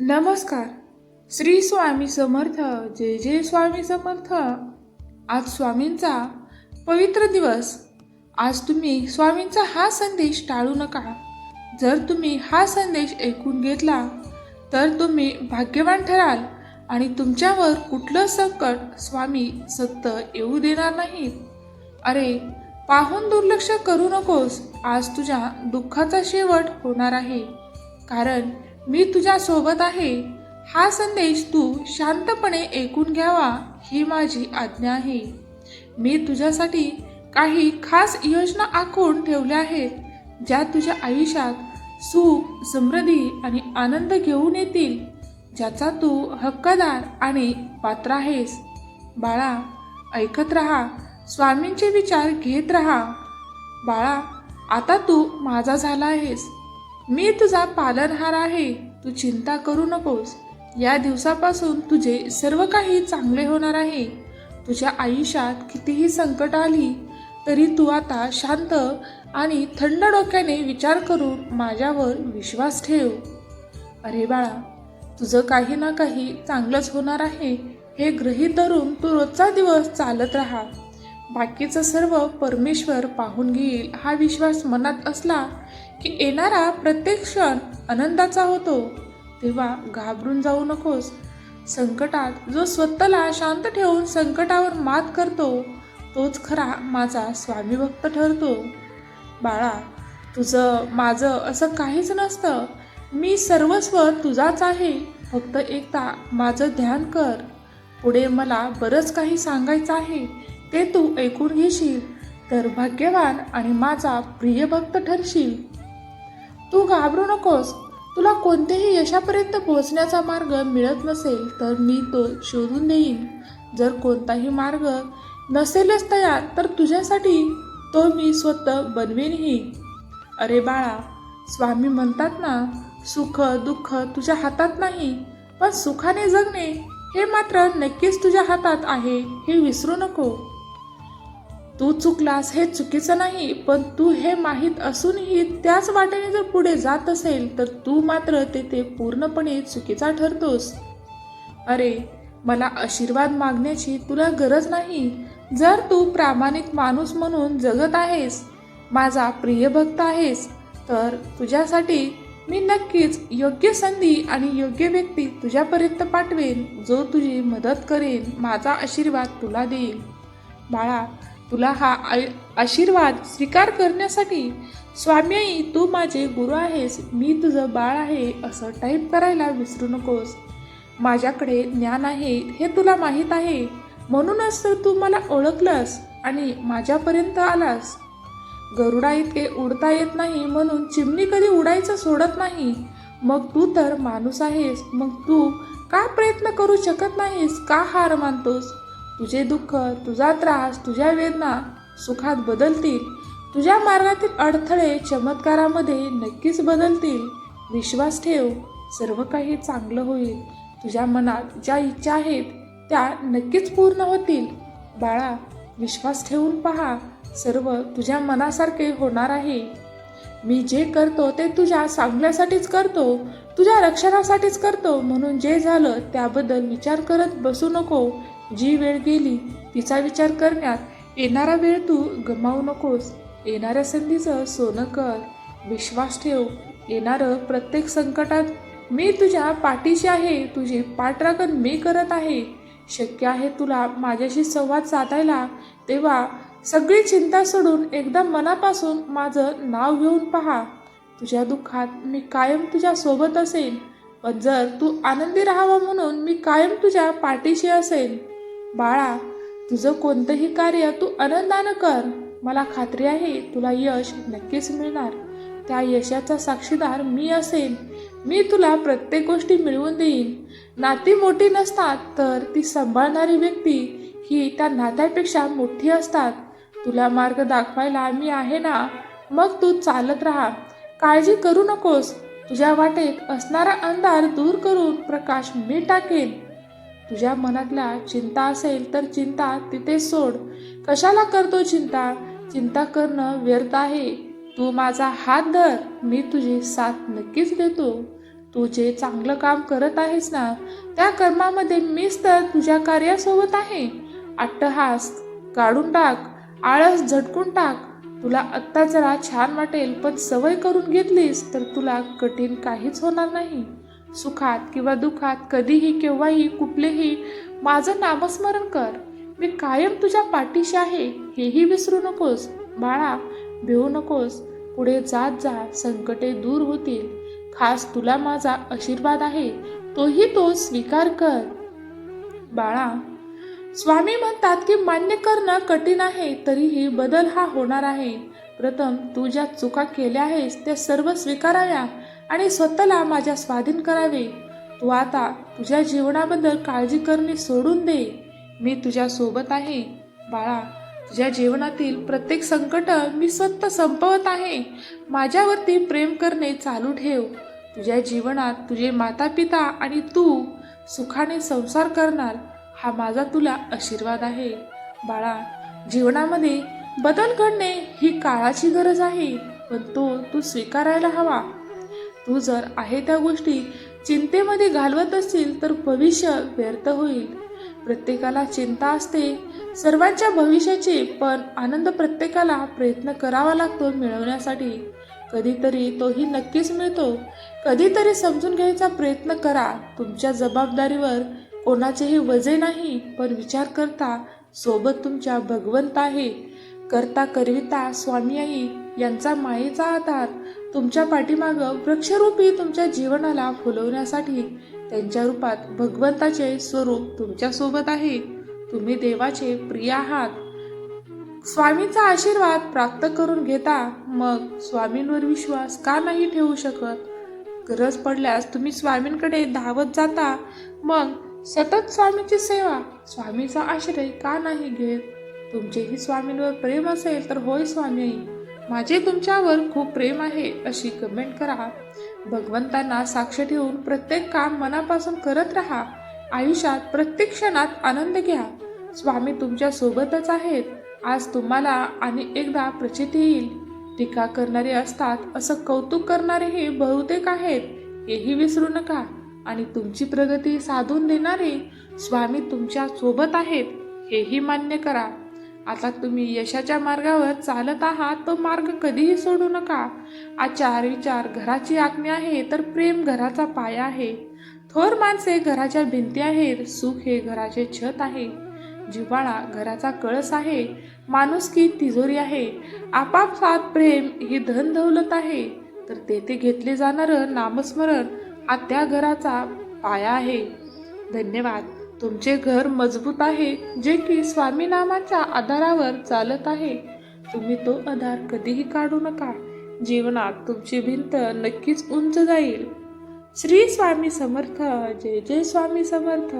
नमस्कार. श्री स्वामी समर्थ जय जय स्वामी समर्थ. आज स्वामींचा पवित्र दिवस. आज तुम्ही स्वामींचा हा संदेश टाळू नका. जर तुम्ही हा संदेश ऐकून घेतला तर तुम्ही भाग्यवान ठराल आणि तुमच्यावर कुठलं संकट स्वामी सत्य येऊ देणार नाहीत अरे पाहून दुर्लक्ष करू नकोस. आज तुझ्या दुःखाचा शेवट होणार आहे. कारण मी तुझ्या सोबत आहे. हा संदेश तू शांतपणे ऐकून घ्यावा ही माझी आज्ञा आहे. मी तुझ्यासाठी काही खास योजना आखून ठेवल्या आहेत ज्या तुझ्या आयुष्यात सुख समृद्धी आणि आनंद घेऊन येतील ज्याचा तू हक्कदार आणि पात्र आहेस. बाळा ऐकत राहा स्वामींचे विचार घेत राहा. बाळा आता तू माझा झाला आहेस. मी तुझा पालनहार आहे. तू चिंता करू नकोस. या दिवसापासून तुझे सर्व काही चांगले होणार आहे. तुझ्या आयुष्यात कितीही संकट आली तरी तू आता शांत आणि थंड डोक्याने विचार करून माझ्यावर विश्वास ठेव. अरे बाळा तुझं काही ना काही चांगलंच होणार आहे. हे गृहीत धरून तू रोजचा दिवस चालत राहा. बाकीचं सर्व परमेश्वर पाहून घेईल हा विश्वास मनात असला की येणारा प्रत्येक क्षण आनंदाचा होतो. तेव्हा घाबरून जाऊ नकोस. संकटात जो स्वतःला शांत ठेवून संकटावर मात करतो तोच खरा माझा स्वामी भक्त ठरतो. बाळा तुझं माझं असं काहीच नसतं. मी सर्वस्व तुझाच आहे. फक्त एकदा माझं ध्यान कर. पुढे मला बरंच काही सांगायचं आहे ते तू ऐकून घेशील. तर भाग्यवान आणि माझा प्रिय भक्त ठरशील. तू घाबरू नकोस. तुला कोणत्याही यशापर्यंत पोहोचण्याचा मार्ग मिळत नसेल तर मी तो शोधून देईन जर कोणताही मार्ग नसेलच तयार तर तुझ्यासाठी तो मी स्वतः बनवेनही. अरे बाळा स्वामी म्हणतात ना सुख दुःख तुझ्या हातात नाही पण सुखाने जगणे हे मात्र नक्कीच तुझ्या हातात आहे हे विसरू नको. तू चुकलास हे चुकीचं नाही पण तू हे माहीत असूनही त्याच वाटेने जर पुढे जात असेल तर तू मात्र तेथे पूर्णपणे चुकीचा ठरतोस. अरे मला आशीर्वाद मागण्याची तुला गरज नाही. जर तू प्रामाणिक माणूस म्हणून जगत आहेस माझा प्रिय भक्त आहेस तर तुझ्यासाठी मी नक्कीच योग्य संधी आणि योग्य व्यक्ती तुझ्यापर्यंत पाठवेन जो तुझी मदत करेन माझा आशीर्वाद तुला देईल. बाळा तुला हा आय- आशीर्वाद स्वीकार करण्यासाठी स्वामी आई तू माझे गुरु आहेस मी तुझं बाळ आहे असं टाईप करायला विसरू नकोस. माझ्याकडे ज्ञान आहे हे तुला माहीत आहे. म्हणूनच तर तू मला ओळखलंस आणि माझ्यापर्यंत आलास. गरुडा इतके उडता येत नाही म्हणून चिमणी कधी उडायचं सोडत नाही. मग तू तर माणूस आहेस मग तू का प्रयत्न करू शकत नाहीस? का हार मानतोस? तुझे दुःख तुझा त्रास तुझ्या वेदना सुखात बदलतील. तुझ्या मार्गातील अडथळे चमत्कारामध्ये नक्कीच बदलतील. विश्वास ठेव सर्व काही चांगलं होईल. तुझ्या मनात ज्या इच्छा आहेत त्या नक्कीच पूर्ण होतील. बाळा विश्वास ठेवून पहा सर्व तुझ्या मनासारखे होणार आहे. मी जे करतो ते तुझ्या चांगल्यासाठीच करतो तुझ्या रक्षणासाठीच करतो म्हणून जे झालं त्याबद्दल विचार करत बसू नको. जी वेळ गेली तिचा विचार करण्यात येणारा वेळ तू गमावू नकोस. येणाऱ्या संधीचं सोनं कर. विश्वास ठेव. येणारं प्रत्येक संकटात मी तुझ्या पाठीशी आहे. तुझी पाठराखण मी करत आहे. शक्य आहे तुला माझ्याशी संवाद साधायला तेव्हा सगळी चिंता सोडून एकदा मनापासून माझं नाव घेऊन पहा. तुझ्या दुःखात मी कायम तुझ्या सोबत असेन. पण जर तू आनंदी राहावं म्हणून मी कायम तुझ्या पाठीशी असेन बाळा तुझं कोणतंही कार्य तू आनंदानं कर. मला खात्री आहे तुला यश नक्कीच मिळणार. त्या यशाचा साक्षीदार मी असेन मी तुला प्रत्येक गोष्टी मिळवून देईन. नाती मोठी नसतात तर ती सांभाळणारी व्यक्ती ही त्या नात्यापेक्षा मोठी असतात. तुला मार्ग दाखवायला मी आहे ना? मग तू चालत राहा. काळजी करू नकोस. तुझ्या वाटेत असणारा अंधार दूर करून प्रकाश मी टाकेन. तुझ्या मनातल्या चिंता असेल तर चिंता तिथे सोड. कशाला करतो चिंता? चिंता करणं व्यर्थ आहे. तू माझा हात धर. मी तुझी साथ नक्कीच देतो. तू जे चांगलं काम करत आहेस ना त्या कर्मामध्ये मीच तर तुझ्या कार्यासोबत आहे. अट्टहास काढून टाक. आळस झटकून टाक. तुला आत्ता जरा छान वाटेल पण सवय करून घेतलीस तर तुला कठीण काहीच होणार नाही. सुखात किंवा दुःखात कधीही केव्हाही कुठलेही माझं नामस्मरण कर. मी कायम तुझ्या पाठीशी आहे हेही विसरू नकोस. बाळा भिवू नकोस. पुढे जात जा संकटे दूर होतील. खास तुला माझा आशीर्वाद आहे तोही तो स्वीकार कर. बाळा स्वामी म्हणतात की मान्य करणं कठीण आहे तरीही बदल हा होणार आहे. प्रथम तू ज्या चुका केल्या आहेस त्या सर्व स्वीकाराव्या. आणि स्वतःला माझ्या स्वाधीन करावे. तू आता तुझ्या जीवनाबद्दल काळजी करणे सोडून दे. मी तुझ्या सोबत आहे. बाळा तुझ्या जीवनातील प्रत्येक संकट मी स्वतः संपवत आहे. माझ्यावरती प्रेम करणे चालू ठेव. तुझ्या जीवनात तुझे माता पिता आणि तू सुखाने संसार करणार हा माझा तुला आशीर्वाद आहे. बाळा जीवनामध्ये बदल घडणे ही काळाची गरज आहे पण तो तू स्वीकारायला हवा. तू जर आहे त्या गोष्टी चिंतेमध्ये घालवत असतील तर भविष्य व्यर्थ होईल. प्रत्येकाला चिंता असते. सर्वांच्या भविष्याची पण आनंद प्रत्येकाला प्रयत्न करावा लागतो मिळवण्यासाठी. कधीतरी तोही नक्कीच मिळतो. कधीतरी समजून घ्यायचा प्रयत्न करा. तुमच्या जबाबदारीवर कोणाचेही वजे नाही पण विचार करता सोबत तुमच्या भगवंत आहे. करता करविता स्वामी आई यांचा मायेचा आधार तुमच्या पाठीमागं वृक्षरूपी तुमच्या जीवनाला फुलवण्यासाठी त्यांच्या रूपात भगवंताचे स्वरूप तुमच्यासोबत आहे. तुम्ही देवाचे प्रिय आहात. स्वामींचा आशीर्वाद प्राप्त करून घेता मग स्वामींवर विश्वास का नाही ठेवू शकत? गरज पडल्यास तुम्ही स्वामींकडे धावत जाता मग सतत स्वामींची सेवा स्वामीचा आश्रय का नाही घेत? तुमचेही स्वामींवर प्रेम असेल तर होय स्वामी. माझे तुमच्यावर खूप प्रेम आहे अशी कमेंट करा. भगवंतांना साक्ष ठेवून प्रत्येक काम मनापासून करत राहा. आयुष्यात प्रत्येक क्षणात आनंद घ्या. स्वामी तुमच्या सोबतच आहेत. आज तुम्हाला आणि एकदा प्रचिती येईल. टीका करणारे असतात असं कौतुक करणारेही बहुतेक आहेत. हेही विसरू नका. आणि तुमची प्रगती साधून देणारे स्वामी तुमच्यासोबत आहेत हेही मान्य करा. आता तुम्ही यशाच्या मार्गावर चालत आहात तो मार्ग कधीही सोडू नका. आचार विचार घराची आज्ञा आहे तर प्रेम घराचा पाया आहे. थोर माणसे घराच्या भिंती आहेत सुख हे घराचे छत आहे. जिव्हाळा घराचा कळस आहे माणुसकी तिजोरी आहे. आपापसात प्रेम ही धन दौलत आहे. तर तेथे घेतले जाणारं नामस्मरण हा त्या घराचा पाया आहे. धन्यवाद. तुमचे घर मजबूत आहे जे की स्वामी नामाच्या आधारावर चालत आहे. तुम्ही तो आधार कधीही काढू नका. जीवनात तुमची भिंत नक्कीच उंच जाईल. श्री स्वामी समर्थ जय जय स्वामी समर्थ.